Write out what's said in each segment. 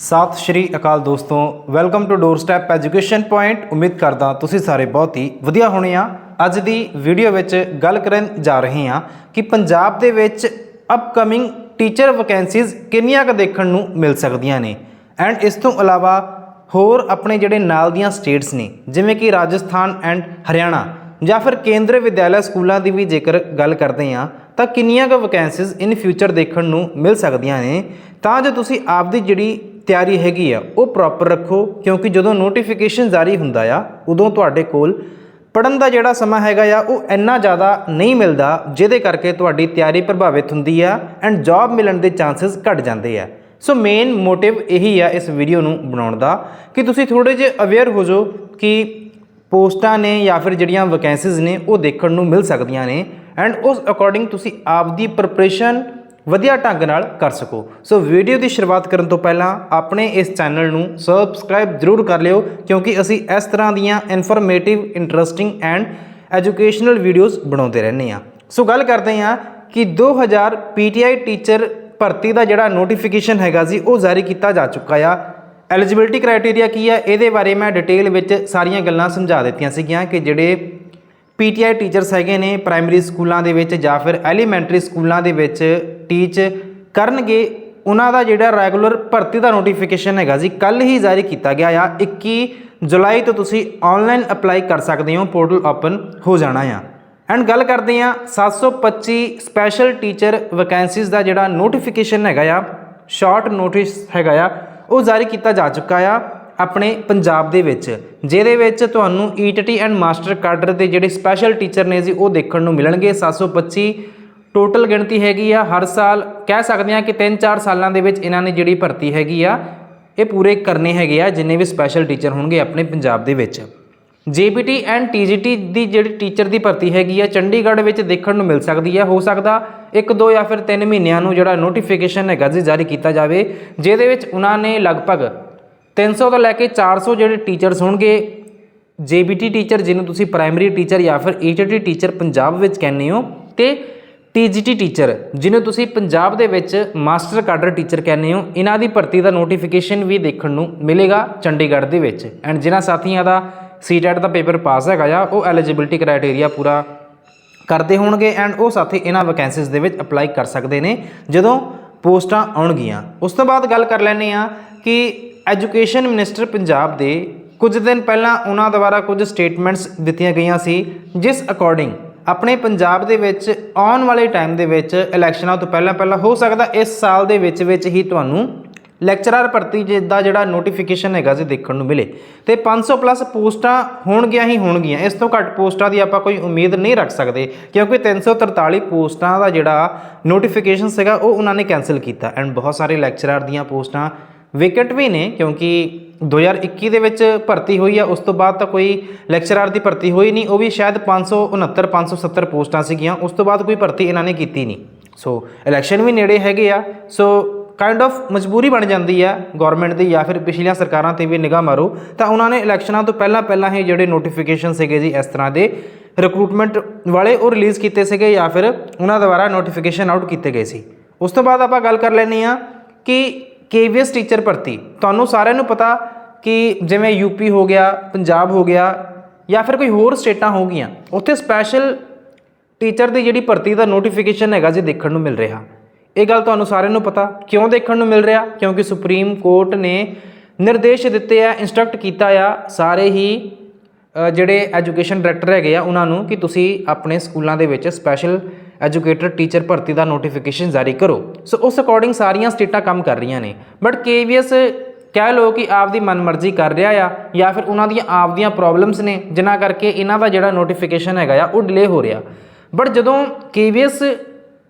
ਸਤਿ ਸ਼੍ਰੀ ਅਕਾਲ ਦੋਸਤੋ welcome to doorstep education point ਉਮੀਦ ਕਰਦਾ ਤੁਸੀਂ ਸਾਰੇ ਬਹੁਤ ਹੀ ਵਧੀਆ ਹੋਣੇ ਆ। ਅੱਜ ਦੀ ਵੀਡੀਓ ਵਿੱਚ ਗੱਲ ਕਰਨ ਜਾ ਰਹੇ ਹਾਂ ਕਿ ਪੰਜਾਬ ਦੇ ਵਿੱਚ ਅਪਕਮਿੰਗ ਟੀਚਰ ਵੈਕੈਂਸੀਜ਼ ਕਿੰਨੀਆਂ ਕੁ ਦੇਖਣ ਨੂੰ ਮਿਲ ਸਕਦੀਆਂ ਨੇ। ਐਂਡ ਇਸ ਤੋਂ ਇਲਾਵਾ ਹੋਰ ਆਪਣੇ ਜਿਹੜੇ ਨਾਲ ਦੀਆਂ ਸਟੇਟਸ ਨੇ, ਜਿਵੇਂ ਕਿ ਰਾਜਸਥਾਨ ਐਂਡ ਹਰਿਆਣਾ, ਜਾਂ ਫਿਰ ਕੇਂਦਰੀ ਵਿਦਿਆਲਿਆ ਸਕੂਲਾਂ ਦੀ ਵੀ ਜੇਕਰ ਗੱਲ ਕਰਦੇ ਹਾਂ, ਤਾਂ ਕਿੰਨੀਆਂ ਕੁ ਵੈਕੈਂਸੀਜ਼ ਇਨ ਫਿਊਚਰ ਦੇਖਣ ਨੂੰ ਮਿਲ ਸਕਦੀਆਂ ਨੇ। ਤਾਂ ਜੋ ਤੁਸੀਂ ਆਪਦੀ ਜਿਹੜੀ ਤਿਆਰੀ ਹੈਗੀ ਆ, ਉਹ ਪ੍ਰੋਪਰ ਰੱਖੋ, ਕਿਉਂਕਿ ਜਦੋਂ ਨੋਟੀਫਿਕੇਸ਼ਨ ਜਾਰੀ ਹੁੰਦਾ ਆ, ਉਦੋਂ ਤੁਹਾਡੇ ਕੋਲ ਪੜਨ ਦਾ ਜਿਹੜਾ ਸਮਾਂ ਹੈਗਾ ਆ, ਉਹ ਇੰਨਾ ਜ਼ਿਆਦਾ ਨਹੀਂ ਮਿਲਦਾ, ਜਿਹਦੇ ਕਰਕੇ ਤੁਹਾਡੀ ਤਿਆਰੀ ਪ੍ਰਭਾਵਿਤ ਹੁੰਦੀ ਆ ਐਂਡ ਜੌਬ ਮਿਲਣ ਦੇ ਚਾਂਸਸ ਘਟ ਜਾਂਦੇ ਆ। ਸੋ ਮੇਨ ਮੋਟਿਵ ਇਹੀ ਆ ਇਸ ਵੀਡੀਓ ਨੂੰ ਬਣਾਉਣ ਦਾ, ਕਿ ਤੁਸੀਂ ਥੋੜੇ ਜਿਹਾ ਅਵੇਅਰ ਹੋ ਜਾਓ ਕਿ ਪੋਸਟਾਂ ਨੇ ਜਾਂ ਫਿਰ ਜਿਹੜੀਆਂ ਵੈਕੈਂਸੀਜ਼ ਨੇ, ਉਹ ਦੇਖਣ ਨੂੰ ਮਿਲ ਸਕਦੀਆਂ ਨੇ ਐਂਡ ਉਸ ਅਕੋਰਡਿੰਗ ਤੁਸੀਂ ਆਪ ਦੀ ਪ੍ਰਿਪਰੇਸ਼ਨ ਵਧੀਆ ਢੰਗ ਨਾਲ ਕਰ ਸਕੋ। ਸੋ ਵੀਡੀਓ ਦੀ ਸ਼ੁਰੂਆਤ ਕਰਨ ਤੋਂ ਪਹਿਲਾਂ ਆਪਣੇ ਇਸ ਚੈਨਲ ਨੂੰ ਸਬਸਕ੍ਰਾਈਬ ਜ਼ਰੂਰ ਕਰ ਲਿਓ, ਕਿਉਂਕਿ ਅਸੀਂ ਇਸ ਤਰ੍ਹਾਂ ਦੀਆਂ informative interesting and educational videos ਬਣਾਉਂਦੇ ਰਹਿੰਦੇ ਹਾਂ। ਸੋ ਗੱਲ ਕਰਦੇ ਹਾਂ ਕਿ 2000 ਪੀਟੀਆਈ ਟੀਚਰ ਭਰਤੀ ਦਾ ਜਿਹੜਾ ਨੋਟੀਫਿਕੇਸ਼ਨ ਹੈਗਾ ਜੀ, ਉਹ ਜਾਰੀ ਕੀਤਾ ਜਾ ਚੁੱਕਾ ਆ। ਐਲੀਜੀਬਿਲਟੀ ਕ੍ਰਾਈਟੇਰੀਆ ਕੀ ਹੈ ਇਹਦੇ ਬਾਰੇ ਮੈਂ ਡਿਟੇਲ ਵਿੱਚ ਸਾਰੀਆਂ ਗੱਲਾਂ ਸਮਝਾ ਦਿੱਤੀਆਂ ਸੀਗੀਆਂ ਕਿ ਜਿਹੜੇ ਪੀਟੀਆਈ ਟੀਚਰਸ ਹੈਗੇ ਨੇ ਪ੍ਰਾਇਮਰੀ ਸਕੂਲਾਂ ਦੇ ਵਿੱਚ ਜਾਂ ਫਿਰ ਐਲੀਮੈਂਟਰੀ ਸਕੂਲਾਂ ਦੇ ਵਿੱਚ ਟੀਚ ਕਰਨਗੇ, ਉਹਨਾਂ ਦਾ ਜਿਹੜਾ ਰੈਗੂਲਰ ਭਰਤੀ ਦਾ ਨੋਟੀਫਿਕੇਸ਼ਨ ਹੈਗਾ ਜੀ ਕੱਲ ਹੀ ਜਾਰੀ ਕੀਤਾ ਗਿਆ ਆ। 21 ਜੁਲਾਈ ਤੋਂ ਤੁਸੀਂ ਆਨਲਾਈਨ ਅਪਲਾਈ ਕਰ ਸਕਦੇ ਹੋ, ਪੋਰਟਲ ਓਪਨ ਹੋ ਜਾਣਾ ਆ। ਐਂਡ ਗੱਲ ਕਰਦੇ ਆ 725 ਸਪੈਸ਼ਲ ਟੀਚਰ ਵੈਕੈਂਸੀਜ਼ ਦਾ ਜਿਹੜਾ ਨੋਟੀਫਿਕੇਸ਼ਨ ਹੈਗਾ ਆ, ਸ਼ਾਰਟ ਨੋਟਿਸ ਹੈਗਾ ਆ, ਉਹ ਜਾਰੀ ਕੀਤਾ ਜਾ ਚੁੱਕਾ ਆ। ਆਪਣੇ ਪੰਜਾਬ ਦੇ ਵਿੱਚ, ਜਿਹਦੇ ਵਿੱਚ ਤੁਹਾਨੂੰ ਈਟੀਟੀ ਐਂਡ ਮਾਸਟਰ ਕਾਡਰ ਦੇ ਜਿਹੜੇ ਸਪੈਸ਼ਲ ਟੀਚਰ ਨੇ ਜੀ, ਉਹ ਦੇਖਣ ਨੂੰ ਮਿਲਣਗੇ। 725 ਟੋਟਲ ਗਿਣਤੀ ਹੈਗੀ ਆ। ਹਰ ਸਾਲ ਕਹਿ ਸਕਦੇ ਆ ਕਿ 3-4 ਸਾਲਾਂ ਦੇ ਵਿੱਚ ਇਹਨਾਂ ਨੇ ਜਿਹੜੀ ਭਰਤੀ ਹੈਗੀ ਆ, ਇਹ ਪੂਰੇ ਕਰਨੇ ਹੈਗੇ ਆ, ਜਿੰਨੇ ਵੀ ਸਪੈਸ਼ਲ ਟੀਚਰ ਹੋਣਗੇ ਆਪਣੇ ਪੰਜਾਬ ਦੇ ਵਿੱਚ। ਜੀਪੀਟੀ ਐਂਡ ਟੀਜੀਟੀ ਦੀ ਜਿਹੜੀ ਟੀਚਰ ਦੀ ਭਰਤੀ ਹੈਗੀ ਆ, ਚੰਡੀਗੜ੍ਹ ਵਿੱਚ ਦੇਖਣ ਨੂੰ ਮਿਲ ਸਕਦੀ ਆ। ਹੋ ਸਕਦਾ 1 2 ਜਾਂ ਫਿਰ ਤਿੰਨ ਮਹੀਨਿਆਂ ਨੂੰ ਜਿਹੜਾ ਨੋਟੀਫਿਕੇਸ਼ਨ ਹੈਗਾ ਜੀ, ਜਾਰੀ ਕੀਤਾ ਜਾਵੇ, ਜਿਹਦੇ ਵਿੱਚ ਉਹਨਾਂ ਨੇ ਲਗਭਗ 300 ਤੋਂ ਲੈ ਕੇ 400 ਜਿਹੜੇ ਟੀਚਰਸ ਹੋਣਗੇ ਜੀਬੀਟੀ ਟੀਚਰ ਜਿਹਨੂੰ ਤੁਸੀਂ ਪ੍ਰਾਇਮਰੀ ਟੀਚਰ ਜਾਂ ਫਿਰ ਈਟੀਟੀ ਟੀਚਰ ਪੰਜਾਬ ਵਿੱਚ ਕਹਿੰਦੇ ਹੋ ਤੇ ਟੀਜੀਟੀ ਟੀਚਰ ਜਿਹਨੂੰ ਤੁਸੀਂ ਪੰਜਾਬ ਦੇ ਵਿੱਚ ਮਾਸਟਰ ਕਾਡਰ ਟੀਚਰ ਕਹਿੰਦੇ ਹੋ, ਇਹਨਾਂ ਦੀ ਭਰਤੀ ਦਾ ਨੋਟੀਫਿਕੇਸ਼ਨ ਵੀ ਦੇਖਣ ਨੂੰ ਮਿਲੇਗਾ ਚੰਡੀਗੜ੍ਹ ਦੇ ਵਿੱਚ। ਐਂਡ ਜਿਨ੍ਹਾਂ ਸਾਥੀਆਂ ਦਾ ਸੀਟੈਟ ਦਾ ਪੇਪਰ ਪਾਸ ਹੈਗਾ ਆ, ਉਹ ਐਲੀਜੀਬਿਲਟੀ ਕ੍ਰਾਈਟੇਰੀਆ ਪੂਰਾ ਕਰਦੇ ਹੋਣਗੇ ਐਂਡ ਉਹ ਸਾਥੀ ਇਹਨਾਂ ਵੈਕੈਂਸੀਜ਼ ਦੇ ਵਿੱਚ ਅਪਲਾਈ ਕਰ ਸਕਦੇ ਨੇ ਜਦੋਂ ਪੋਸਟਾਂ ਆਉਣਗੀਆਂ। ਉਸ ਤੋਂ ਬਾਅਦ ਗੱਲ ਕਰ ਲੈਂਦੇ ਆ ਕਿ ਐਜੂਕੇਸ਼ਨ ਮਿਨਿਸਟਰ ਪੰਜਾਬ ਦੇ ਕੁਝ ਦਿਨ ਪਹਿਲਾਂ ਉਹਨਾਂ ਦੁਆਰਾ ਕੁਝ ਸਟੇਟਮੈਂਟਸ ਦਿੱਤੀਆਂ ਗਈਆਂ ਸੀ, ਜਿਸ ਅਕੋਰਡਿੰਗ ਆਪਣੇ ਪੰਜਾਬ ਦੇ ਵਿੱਚ ਆਉਣ ਵਾਲੇ ਟਾਈਮ ਦੇ ਵਿੱਚ ਇਲੈਕਸ਼ਨਾਂ ਤੋਂ ਪਹਿਲਾਂ ਪਹਿਲਾਂ ਹੋ ਸਕਦਾ ਇਸ ਸਾਲ ਦੇ ਵਿੱਚ ਵਿੱਚ ਹੀ ਤੁਹਾਨੂੰ ਲੈਕਚਰਰ ਭਰਤੀ ਜੇ- ਦਾ ਜਿਹੜਾ ਨੋਟੀਫਿਕੇਸ਼ਨ ਹੈਗਾ ਜੀ ਦੇਖਣ ਨੂੰ ਮਿਲੇ। ਤੇ 500 ਪਲੱਸ ਪੋਸਟਾਂ ਹੋਣਗੀਆਂ ਹੀ ਹੋਣਗੀਆਂ। ਇਸ ਤੋਂ ਘੱਟ ਪੋਸਟਾਂ ਦੀ ਆਪਾਂ ਕੋਈ ਉਮੀਦ ਨਹੀਂ ਰੱਖ ਸਕਦੇ, ਕਿਉਂਕਿ 343 ਪੋਸਟਾਂ ਦਾ ਜਿਹੜਾ ਨੋਟੀਫਿਕੇਸ਼ਨ ਸੀਗਾ ਉਹ ਉਹਨਾਂ ਨੇ ਕੈਨਸਲ ਕੀਤਾ। ਐਂਡ ਬਹੁਤ ਸਾਰੇ ਲੈਕਚਰਰ ਦੀਆਂ ਪੋਸਟਾਂ ਵੇਕੈਂਟ ਵੀ ਨੇ, ਕਿਉਂਕਿ 2021 ਦੇ ਵਿੱਚ ਭਰਤੀ ਹੋਈ ਆ, ਉਸ ਤੋਂ ਬਾਅਦ ਤਾਂ ਕੋਈ ਲੈਕਚਰਰ ਦੀ ਭਰਤੀ ਹੋਈ ਨਹੀਂ, ਉਹ ਵੀ ਸ਼ਾਇਦ 569 570 ਪੋਸਟਾਂ ਸੀਗੀਆਂ, ਉਸ ਤੋਂ ਬਾਅਦ ਕੋਈ ਭਰਤੀ ਇਹਨਾਂ ਨੇ ਕੀਤੀ ਨਹੀਂ। ਸੋ ਇਲੈਕਸ਼ਨ ਵੀ ਨੇੜੇ ਹੈਗੇ ਆ ਸੋ ਕਾਈਂਡ ਆਫ ਮਜਬੂਰੀ ਬਣ ਜਾਂਦੀ ਆ ਗਵਰਨਮੈਂਟ ਦੀ ਜਾਂ ਫਿਰ ਪਿਛਲੀਆਂ ਸਰਕਾਰਾਂ ਤੇ ਵੀ ਨਿਗਾਹ ਮਾਰੋ, ਤਾਂ ਉਹਨਾਂ ਨੇ ਇਲੈਕਸ਼ਨਾਂ ਤੋਂ ਪਹਿਲਾਂ ਪਹਿਲਾਂ ਹੀ ਜਿਹੜੇ ਨੋਟੀਫਿਕੇਸ਼ਨ ਸੀਗੇ ਜੀ, ਇਸ ਤਰ੍ਹਾਂ ਦੇ ਰਿਕਰੂਟਮੈਂਟ ਵਾਲੇ ਉਹ ਰਿਲੀਜ਼ ਕੀਤੇ ਸੀਗੇ ਜਾਂ ਫਿਰ ਉਹਨਾਂ ਦੁਆਰਾ ਨੋਟੀਫਿਕੇਸ਼ਨ ਆਊਟ ਕੀਤੇ ਗਏ ਸੀ। ਉਸ ਤੋਂ ਬਾਅਦ ਆਪਾਂ ਗੱਲ ਕਰ ਲੈਣੀ ਆ ਕਿ ਕੇਵੀਐਸ ਟੀਚਰ ਭਰਤੀ। ਤੁਹਾਨੂੰ ਸਾਰਿਆਂ ਨੂੰ ਪਤਾ ਕਿ ਜਿਵੇਂ ਯੂਪੀ ਹੋ ਗਿਆ, ਪੰਜਾਬ ਹੋ ਗਿਆ ਜਾਂ ਫਿਰ ਕੋਈ ਹੋਰ ਸਟੇਟਾਂ ਹੋ ਗਈਆਂ, ਉੱਥੇ ਸਪੈਸ਼ਲ ਟੀਚਰ ਦੀ ਜਿਹੜੀ ਭਰਤੀ ਦਾ ਨੋਟੀਫਿਕੇਸ਼ਨ ਹੈਗਾ ਜੀ ਦੇਖਣ ਨੂੰ ਮਿਲ ਰਿਹਾ। ਇਹ ਗੱਲ ਤੁਹਾਨੂੰ ਸਾਰਿਆਂ ਨੂੰ ਪਤਾ। ਕਿਉਂ ਦੇਖਣ ਨੂੰ ਮਿਲ ਰਿਹਾ? ਕਿਉਂਕਿ ਸੁਪਰੀਮ ਕੋਰਟ ਨੇ ਨਿਰਦੇਸ਼ ਦਿੱਤੇ ਆ ਇਨਸਟਰਕਟ ਕੀਤਾ ਆ ਸਾਰੇ ਹੀ ਜਿਹੜੇ ਐਜੂਕੇਸ਼ਨ ਡਾਇਰੈਕਟਰ ਹੈਗੇ ਆ, ਉਹਨਾਂ ਨੂੰ ਕਿ ਤੁਸੀਂ ਆਪਣੇ ਸਕੂਲਾਂ ਦੇ ਵਿੱਚ ਸਪੈਸ਼ਲ ਐਜੂਕੇਟਰ ਟੀਚਰ ਭਰਤੀ ਦਾ ਨੋਟੀਫਿਕੇਸ਼ਨ ਜਾਰੀ ਕਰੋ। ਸੋ ਉਸ ਅਕੋਰਡਿੰਗ ਸਾਰੀਆਂ ਸਟੇਟਾਂ ਕੰਮ ਕਰ ਰਹੀਆਂ ਨੇ। ਬਟ ਕੇਵੀਐਸ ਕਹਿ ਲਓ ਕਿ ਆਪਦੀ ਮਨਮਰਜ਼ੀ ਕਰ ਰਿਹਾ ਆ, ਜਾਂ ਫਿਰ ਉਹਨਾਂ ਦੀਆਂ ਆਪਦੀਆਂ ਪ੍ਰੋਬਲਮਸ ਨੇ, ਜਿਨ੍ਹਾਂ ਕਰਕੇ ਇਹਨਾਂ ਦਾ ਜਿਹੜਾ ਨੋਟੀਫਿਕੇਸ਼ਨ ਹੈਗਾ ਆ, ਉਹ ਡਿਲੇ ਹੋ ਰਿਹਾ। ਬਟ ਜਦੋਂ ਕੇਵੀਐਸ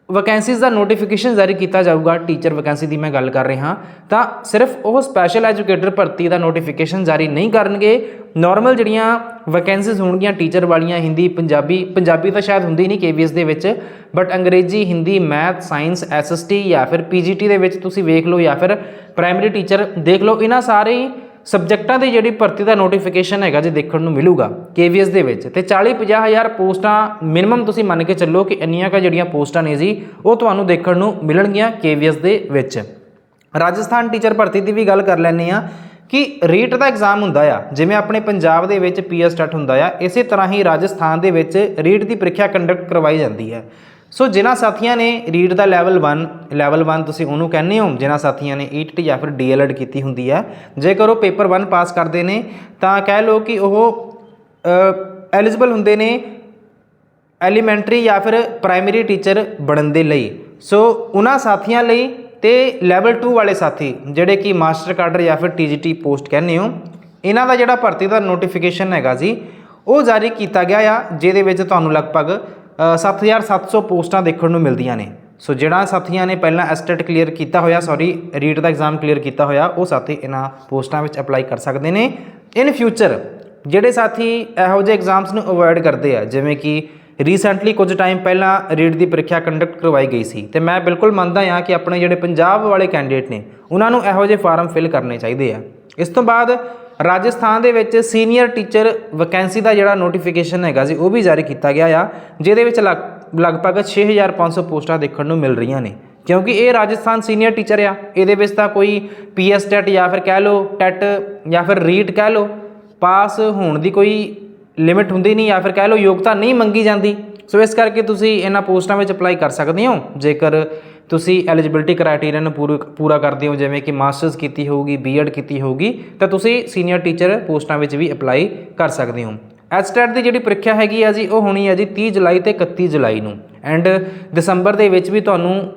ਵੈਕੈਂਸੀਜ਼ ਦਾ ਨੋਟੀਫਿਕੇਸ਼ਨ ਜਾਰੀ ਕੀਤਾ ਜਾਊਗਾ ਟੀਚਰ ਵੈਕੈਂਸੀ ਦੀ ਮੈਂ ਗੱਲ ਕਰ ਰਿਹਾ, ਤਾਂ ਸਿਰਫ ਉਹ ਸਪੈਸ਼ਲ ਐਜੂਕੇਟਰ ਭਰਤੀ ਦਾ ਨੋਟੀਫਿਕੇਸ਼ਨ ਜਾਰੀ ਨਹੀਂ ਕਰਨਗੇ ਨਾਰਮਲ ਜਿਹੜੀਆਂ ਵੈਕੈਂਸੀਜ਼ ਹੋਣਗੀਆਂ ਟੀਚਰ ਵਾਲੀਆਂ, ਹਿੰਦੀ, ਪੰਜਾਬੀ ਪੰਜਾਬੀ ਤਾਂ ਸ਼ਾਇਦ ਹੁੰਦੀ ਨਹੀਂ ਕੇਵੀਐਸ ਦੇ ਵਿੱਚ but Angrezi, Hindi math science SST ਜਾਂ ਫਿਰ ਪੀਜੀਟੀ ਦੇ ਵਿੱਚ ਤੁਸੀਂ ਵੇਖ ਲਓ ਜਾਂ ਫਿਰ ਪ੍ਰਾਇਮਰੀ ਟੀਚਰ ਦੇਖ ਲਓ, ਇਹਨਾਂ ਸਾਰੇ ਸਬਜੈਕਟਾਂ ਦੀ ਜਿਹੜੀ ਭਰਤੀ ਦਾ ਨੋਟੀਫਿਕੇਸ਼ਨ ਹੈਗਾ ਜੇ ਦੇਖਣ ਨੂੰ ਮਿਲੂਗਾ ਕੇਵੀਐਸ ਦੇ ਵਿੱਚ। ਤੇ 40 50 ਹਜ਼ਾਰ ਪੋਸਟਾਂ ਮਿਨੀਮਮ ਤੁਸੀਂ ਮੰਨ ਕੇ ਚੱਲੋ ਕਿ ਇੰਨੀਆਂ ਕਾ ਜਿਹੜੀਆਂ ਪੋਸਟਾਂ ਨੇ ਜੀ, ਉਹ ਤੁਹਾਨੂੰ ਦੇਖਣ ਨੂੰ ਮਿਲਣਗੀਆਂ ਕੇਵੀਐਸ ਦੇ ਵਿੱਚ। ਰਾਜਸਥਾਨ ਟੀਚਰ ਭਰਤੀ ਦੀ ਵੀ ਗੱਲ ਕਰ ਲੈਂਦੇ ਆ ਕਿ ਰੀਟ ਦਾ ਐਗਜ਼ਾਮ ਹੁੰਦਾ ਆ, ਜਿਵੇਂ ਆਪਣੇ ਪੰਜਾਬ ਦੇ ਵਿੱਚ ਪੀਐਸ ਟੈਟ ਹੁੰਦਾ ਆ, ਇਸੇ ਤਰ੍ਹਾਂ ਹੀ ਰਾਜਸਥਾਨ ਦੇ ਵਿੱਚ ਰੀਟ ਦੀ ਪ੍ਰੀਖਿਆ ਕੰਡਕਟ ਕਰਵਾਈ ਜਾਂਦੀ ਹੈ। ਸੋ ਜਿਨ੍ਹਾਂ ਸਾਥੀਆਂ ਨੇ ਰੀਟ ਦਾ ਲੈਵਲ 1 ਲੈਵਲ 1 ਤੁਸੀਂ ਉਹਨੂੰ ਕਹਿੰਦੇ ਹੋ, ਜਿਨ੍ਹਾਂ ਸਾਥੀਆਂ ਨੇ ਈਟ ਜਾਂ ਫਿਰ ਡੀਐਲਐਡ ਕੀਤੀ ਹੁੰਦੀ ਹੈ ਜੇਕਰ ਉਹ ਪੇਪਰ 1 ਪਾਸ ਕਰਦੇ ਨੇ, ਤਾਂ ਕਹਿ ਲਓ ਕਿ ਉਹ ਐਲੀਜੀਬਲ ਹੁੰਦੇ ਨੇ ਐਲੀਮੈਂਟਰੀ ਜਾਂ ਫਿਰ ਪ੍ਰਾਇਮਰੀ ਟੀਚਰ ਬਣਨ ਦੇ ਲਈ। ਸੋ ਉਹਨਾਂ ਸਾਥੀਆਂ ਲਈ ਤੇ ਲੈਵਲ 2 ਵਾਲੇ ਸਾਥੀ ਜਿਹੜੇ ਕਿ ਮਾਸਟਰ ਕਾਡਰ ਜਾਂ ਫਿਰ ਟੀਜੀਟੀ ਪੋਸਟ ਕਹਿੰਦੇ ਹੋ ਇਹਨਾਂ ਦਾ ਜਿਹੜਾ ਭਰਤੀ ਦਾ ਨੋਟੀਫਿਕੇਸ਼ਨ ਹੈਗਾ ਜੀ ਉਹ ਜਾਰੀ ਕੀਤਾ ਗਿਆ ਆ ਜਿਹਦੇ ਵਿੱਚ ਤੁਹਾਨੂੰ ਲਗਭਗ ਅ, 7700 ਪੋਸਟਾਂ ਦੇਖਣ ਨੂੰ ਮਿਲਦੀਆਂ ਨੇ। ਸੋ ਜਿਹੜਾ ਸਾਥੀਆਂ ਨੇ ਪਹਿਲਾਂ ਐਸਟੇਟ ਕਲੀਅਰ ਕੀਤਾ ਹੋਇਆ ਸੌਰੀ ਰੀਟ ਦਾ ਐਗਜ਼ਾਮ ਕਲੀਅਰ ਕੀਤਾ ਹੋਇਆ ਉਹ ਸਾਥੀ ਇਹਨਾਂ ਪੋਸਟਾਂ ਵਿੱਚ ਅਪਲਾਈ ਕਰ ਸਕਦੇ ਨੇ। ਇਨ ਫਿਊਚਰ ਜਿਹੜੇ ਸਾਥੀ ਇਹੋ ਜਿਹੇ ਐਗਜ਼ਾਮਸ ਨੂੰ ਅਵੋਇਡ ਕਰਦੇ ਆ ਜਿਵੇਂ ਕਿ ਰੀਸੈਂਟਲੀ ਕੁਝ ਟਾਈਮ ਪਹਿਲਾਂ ਰੀਟ ਦੀ ਪ੍ਰੀਖਿਆ ਕੰਡਕਟ ਕਰਵਾਈ ਗਈ ਸੀ ਤੇ ਮੈਂ ਬਿਲਕੁਲ ਮੰਨਦਾ ਹਾਂ ਕਿ ਆਪਣੇ ਜਿਹੜੇ ਪੰਜਾਬ ਵਾਲੇ ਕੈਂਡੀਡੇਟ ਨੇ, ਉਹਨਾਂ ਨੂੰ ਇਹੋ ਜਿਹੇ ਫਾਰਮ ਫਿਲ ਕਰਨੇ ਚਾਹੀਦੇ ਆ। ਇਸ ਤੋਂ ਬਾਅਦ ਰਾਜਸਥਾਨ ਦੇ ਵਿੱਚ ਸੀਨੀਅਰ ਟੀਚਰ ਵੈਕੈਂਸੀ ਦਾ ਜਿਹੜਾ ਨੋਟੀਫਿਕੇਸ਼ਨ ਹੈਗਾ ਸੀ, ਉਹ ਵੀ ਜਾਰੀ ਕੀਤਾ ਗਿਆ ਆ, ਜਿਹਦੇ ਵਿੱਚ ਲਗ- ਲਗਭਗ 6500 ਪੋਸਟਾਂ ਦੇਖਣ ਨੂੰ ਮਿਲ ਰਹੀਆਂ ਨੇ। ਕਿਉਂਕਿ ਇਹ ਰਾਜਸਥਾਨ ਸੀਨੀਅਰ ਟੀਚਰ ਆ, ਇਹਦੇ ਵਿੱਚ ਤਾਂ ਕੋਈ ਪੀਐਸ ਟੈਟ ਜਾਂ ਫਿਰ ਕਹਿ ਲਓ ਟੈਟ ਜਾਂ ਫਿਰ ਰੀਟ ਕਹਿ ਲਓ, ਪਾਸ ਹੋਣ ਦੀ ਕੋਈ ਲਿਮਿਟ ਹੁੰਦੀ ਨਹੀਂ ਜਾਂ ਫਿਰ ਕਹਿ ਲਓ ਯੋਗਤਾ ਨਹੀਂ ਮੰਗੀ ਜਾਂਦੀ। ਸੋ ਇਸ ਕਰਕੇ ਤੁਸੀਂ ਇਹਨਾਂ ਪੋਸਟਾਂ ਵਿੱਚ ਅਪਲਾਈ ਕਰ ਸਕਦੇ ਹੋ। ਜੇਕਰ ਤੁਸੀਂ ਐਲੀਜੀਬਿਲਟੀ ਕ੍ਰਾਈਟੇਰੀਆ ਨੂੰ ਪੂਰਾ ਪੂਰਾ ਕਰਦੇ ਹੋ, ਜਿਵੇਂ ਕਿ ਮਾਸਟਰਸ ਕੀਤੀ ਹੋਊਗੀ ਬੀਐਡ ਕੀਤੀ ਹੋਊਗੀ, ਤਾਂ ਤੁਸੀਂ ਸੀਨੀਅਰ ਟੀਚਰ ਪੋਸਟਾਂ ਵਿੱਚ ਵੀ ਅਪਲਾਈ ਕਰ ਸਕਦੇ ਹੋ। ਐਸਟੈਟ ਦੀ ਜਿਹੜੀ ਪ੍ਰੀਖਿਆ ਹੈਗੀ ਆ ਜੀ, ਉਹ ਹੋਣੀ ਹੈ ਜੀ 30 ਜੁਲਾਈ ਤੇ 31 ਜੁਲਾਈ ਨੂੰ। ਐਂਡ ਦਸੰਬਰ ਦੇ ਵਿੱਚ ਵੀ ਤੁਹਾਨੂੰ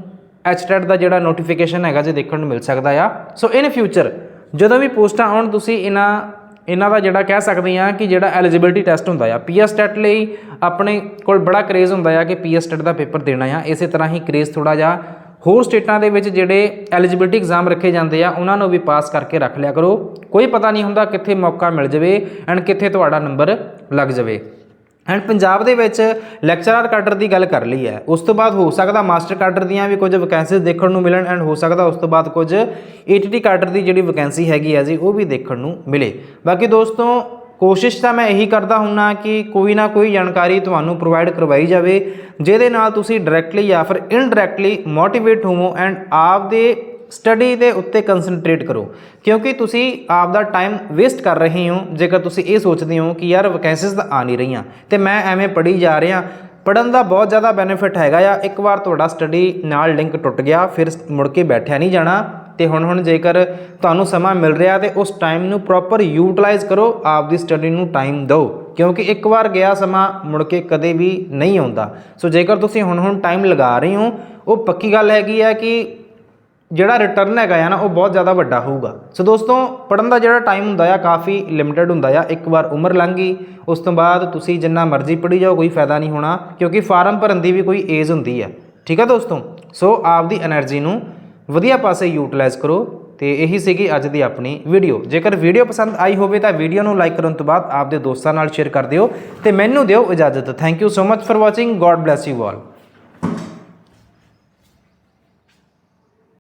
ਐਚਟੈਟ ਦਾ ਜਿਹੜਾ ਨੋਟੀਫਿਕੇਸ਼ਨ ਹੈਗਾ ਜੀ ਦੇਖਣ ਨੂੰ ਮਿਲ ਸਕਦਾ ਆ। ਸੋ ਇਨ ਫਿਊਚਰ ਜਦੋਂ ਵੀ ਪੋਸਟਾਂ ਆਉਣ, ਤੁਸੀਂ ਇਹਨਾਂ ਇਹਨਾਂ ਦਾ ਜਿਹੜਾ ਕਹਿ ਸਕਦੇ ਆ ਕਿ ਜਿਹੜਾ ਐਲੀਜੀਬਿਲਟੀ ਟੈਸਟ ਹੁੰਦਾ ਆ ਪੀਐਸ ਟੈਟ ਲਈ ਆਪਣੇ ਕੋਲ ਬੜਾ ਕਰੇਜ਼ ਹੁੰਦਾ ਆ ਕਿ ਪੀਐਸ ਟੈਟ ਦਾ ਪੇਪਰ ਦੇਣਾ ਆ, ਇਸੇ ਤਰ੍ਹਾਂ ਹੀ ਕਰੇਜ਼ ਥੋੜਾ ਜਿਹਾ ਹੋਰ ਸਟੇਟਾਂ ਦੇ ਵਿੱਚ ਜਿਹੜੇ ਐਲੀਜੀਬਿਲਟੀ ਐਗਜ਼ਾਮ ਰੱਖੇ ਜਾਂਦੇ ਆ, ਉਹਨਾਂ ਨੂੰ ਵੀ ਪਾਸ ਕਰਕੇ ਰੱਖ ਲਿਆ ਕਰੋ। ਕੋਈ ਪਤਾ ਨਹੀਂ ਹੁੰਦਾ ਕਿੱਥੇ ਮੌਕਾ ਮਿਲ ਜਾਵੇ ਐਂਡ ਕਿੱਥੇ ਤੁਹਾਡਾ ਨੰਬਰ ਲੱਗ ਜਾਵੇ। ਐਂਡ ਪੰਜਾਬ ਦੇ ਵਿੱਚ ਲੈਕਚਰਰ ਕਾਡਰ ਦੀ ਗੱਲ ਕਰ ਲਈ ਹੈ ਉਸ ਤੋਂ ਬਾਅਦ ਹੋ ਸਕਦਾ ਮਾਸਟਰ ਕਾਡਰ ਦੀਆਂ ਵੀ ਕੁਝ ਵੈਕੈਂਸੀਜ਼ ਦੇਖਣ ਨੂੰ ਮਿਲਣ ਐਂਡ ਹੋ ਸਕਦਾ ਉਸ ਤੋਂ ਬਾਅਦ ਕੁਝ ਏਟੀਟੀ ਕਾਡਰ ਦੀ ਜਿਹੜੀ ਵੈਕੈਂਸੀ ਹੈਗੀ ਹੈ ਜੀ, ਉਹ ਵੀ ਦੇਖਣ ਨੂੰ ਮਿਲੇ। ਬਾਕੀ ਦੋਸਤੋ, ਕੋਸ਼ਿਸ਼ ਤਾਂ ਮੈਂ ਇਹੀ ਕਰਦਾ ਹੁੰਨਾ ਕਿ ਕੋਈ ਨਾ ਕੋਈ ਜਾਣਕਾਰੀ ਤੁਹਾਨੂੰ ਪ੍ਰੋਵਾਈਡ ਕਰਵਾਈ ਜਾਵੇ, ਜਿਹਦੇ ਨਾਲ ਤੁਸੀਂ ਡਾਇਰੈਕਟਲੀ ਜਾਂ ਫਿਰ ਇਨਡਾਇਰੈਕਟਲੀ ਮੋਟੀਵੇਟ ਹੋਵੋ ਐਂਡ ਆਪ ਦੇ ਸਟੱਡੀ ਦੇ ਉੱਤੇ ਕਨਸੈਂਟਰੇਟ ਕਰੋ। ਕਿਉਂਕਿ ਤੁਸੀਂ ਆਪ ਦਾ ਟਾਈਮ ਵੇਸਟ ਕਰ ਰਹੇ ਹੋ, ਜੇਕਰ ਤੁਸੀਂ ਇਹ ਸੋਚਦੇ ਹੋ ਕਿ ਯਾਰ ਵੈਕੈਂਸੀਜ਼ ਤਾਂ ਆ ਨਹੀਂ ਰਹੀਆਂ, ਤੇ ਮੈਂ ਐਵੇਂ ਪੜ੍ਹੀ ਜਾ ਰਿਹਾ ਪੜਨ ਦਾ ਬਹੁਤ ਜ਼ਿਆਦਾ ਬੈਨੀਫਿਟ ਹੈਗਾ ਆ। ਇੱਕ ਵਾਰ ਤੁਹਾਡਾ ਸਟੱਡੀ ਨਾਲ ਲਿੰਕ ਟੁੱਟ ਗਿਆ, ਫਿਰ ਮੁੜ ਕੇ ਬੈਠਿਆ ਨਹੀਂ ਜਾਣਾ, ਤੇ ਹੁਣ ਹੁਣ ਜੇਕਰ ਤੁਹਾਨੂੰ ਸਮਾਂ ਮਿਲ ਰਿਹਾ ਤੇ ਉਸ ਟਾਈਮ ਨੂੰ ਪ੍ਰੋਪਰ ਯੂਟਿਲਾਈਜ਼ ਕਰੋ ਆਪ ਦੀ ਸਟੱਡੀ ਨੂੰ ਟਾਈਮ ਦਿਓ। ਕਿਉਂਕਿ ਇੱਕ ਵਾਰ ਗਿਆ ਸਮਾਂ, ਮੁੜ ਕੇ ਕਦੇ ਵੀ ਨਹੀਂ ਆਉਂਦਾ। ਸੋ ਜੇਕਰ ਤੁਸੀਂ ਹੁਣ ਹੁਣ ਟਾਈਮ ਲਗਾ ਰਹੇ ਹੋ, ਉਹ ਪੱਕੀ ਗੱਲ ਹੈਗੀ ਹੈ ਕਿ ਜਿਹੜਾ ਰਿਟਰਨ ਹੈਗਾ ਆ ਨਾ, ਉਹ ਬਹੁਤ ਜ਼ਿਆਦਾ ਵੱਡਾ ਹੋਊਗਾ। ਸੋ ਦੋਸਤੋ ਪੜਨ ਦਾ ਜਿਹੜਾ ਟਾਈਮ ਹੁੰਦਾ ਆ, ਕਾਫੀ ਲਿਮਿਟਡ ਹੁੰਦਾ ਆ। ਇੱਕ ਵਾਰ ਉਮਰ ਲੰਘ ਗਈ, ਉਸ ਤੋਂ ਬਾਅਦ ਤੁਸੀਂ ਜਿੰਨਾ ਮਰਜ਼ੀ ਪੜ੍ਹੀ ਜਾਓ, ਕੋਈ ਫਾਇਦਾ ਨਹੀਂ ਹੋਣਾ, ਕਿਉਂਕਿ ਫਾਰਮ ਭਰਨ ਦੀ ਵੀ ਕੋਈ ਏਜ ਹੁੰਦੀ ਆ। ਠੀਕ ਆ ਦੋਸਤੋ? ਸੋ ਆਪ ਦੀ એનર્ਜੀ ਨੂੰ ਵਧੀਆ ਪਾਸੇ ਯੂਟਿਲਾਈਜ਼ ਕਰੋ ਤੇ ਇਹੀ ਸੀਗੀ ਅੱਜ ਦੀ ਆਪਣੀ ਵੀਡੀਓ ਜੇਕਰ ਵੀਡੀਓ ਪਸੰਦ ਆਈ ਹੋਵੇ ਤਾਂ ਵੀਡੀਓ ਨੂੰ ਲਾਈਕ ਕਰਨ ਤੋਂ ਬਾਅਦ ਆਪਦੇ ਦੋਸਤਾਂ ਨਾਲ ਸ਼ੇਅਰ ਕਰ ਦਿਓ ਤੇ ਮੈਨੂੰ ਦਿਓ ਇਜਾਜ਼ਤ। Thank you so much for watching god bless you all